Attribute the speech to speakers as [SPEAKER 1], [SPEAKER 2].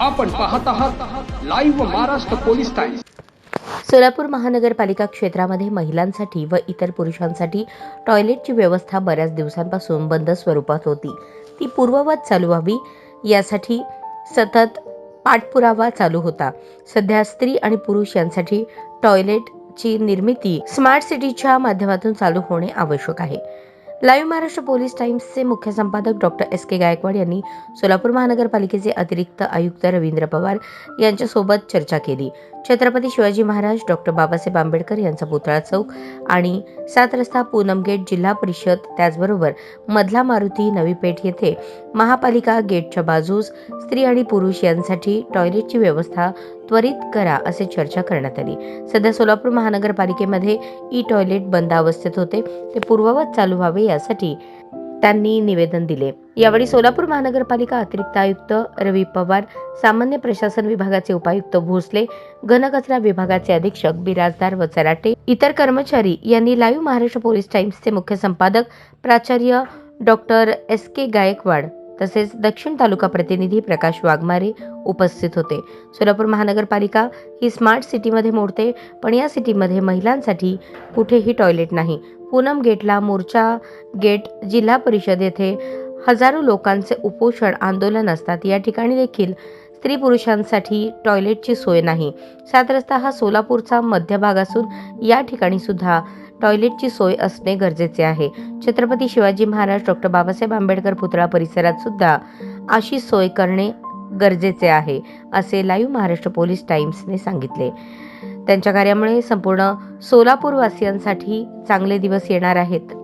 [SPEAKER 1] आपण पाहत आहात live Maharashtra police times
[SPEAKER 2] Solapur महानगरपालिका क्षेत्रामध्ये महिलांसाठी व इतर पुरुषांसाठी टॉयलेटची व्यवस्था बऱ्याच दिवसांपासून बंद स्वरूपात होती. ती पूर्ववत चालू व्हावी यासाठी सतत पाठपुरावा चालू होता. सध्या स्त्री आणि पुरुष यांसाठी टॉयलेटची निर्मिती स्मार्ट सिटीच्या माध्यमातून चालू होणे आवश्यक आहे. लाईव्ह महाराष्ट्र पोलीस टाइम्सचे मुख्य संपादक डॉक्टर एस के गायकवाड यांनी सोलापूर महानगरपालिकेचे अतिरिक्त आयुक्त रवींद्र पवार यांच्यासोबत चर्चा केली. छत्रपती शिवाजी महाराज डॉक्टर बाबासाहेब आंबेडकर यांचा पुतळा चौक आणि सात रस्ता पूनम गेट जिल्हा परिषद त्याचबरोबर मधला मारुती नवी पेठ येथे महापालिका गेटच्या बाजूस स्त्री आणि पुरुष यांसाठी टॉयलेटची व्यवस्था त्वरित करा असे चर्चा करण्यात आली. सध्या सोलापूर महानगरपालिकेमध्ये ई टॉयलेट बंद अवस्थेत होते. ते पूर्ववत चालू व्हावे यासाठी त्यांनी निवेदन दिले. यावेळी सोलापूर महानगरपालिका अतिरिक्त आयुक्त रवी पवार सामान्य प्रशासन विभागाचे उपायुक्त भोसले घनकचरा विभागाचे अधीक्षक बिराजदार व चराटे इतर कर्मचारी यांनी लाईव्ह महाराष्ट्र पोलीस टाइम्सचे मुख्य संपादक प्राचार्य डॉक्टर एस के गायकवाड तसेच दक्षिण तालुका प्रतिनिधी प्रकाश वाघमारे उपस्थित होते. सोलापूर महानगरपालिका ही स्मार्ट सिटीमध्ये मोडते पण या सिटीमध्ये महिलांसाठी कुठेही टॉयलेट नाही. पूनम गेटला मोर्चा गेट जिल्हा परिषद येथे हजारो लोकांचे उपोषण आंदोलन असतात. या ठिकाणी देखील स्त्री पुरुषांसाठी टॉयलेटची सोय नाही. सात रस्ता हा सोलापूरचा मध्यभाग असून या ठिकाणी सुद्धा टॉयलेटची सोय असणे गरजेचे आहे. छत्रपती शिवाजी महाराज डॉक्टर बाबासाहेब आंबेडकर पुतळा परिसरात सुद्धा अशी सोय करणे गरजेचे आहे असे लाईव्ह महाराष्ट्र पोलीस टाइम्सने सांगितले. त्यांच्या कार्यामुळे संपूर्ण सोलापूरवासियांसाठी चांगले दिवस येणार आहेत.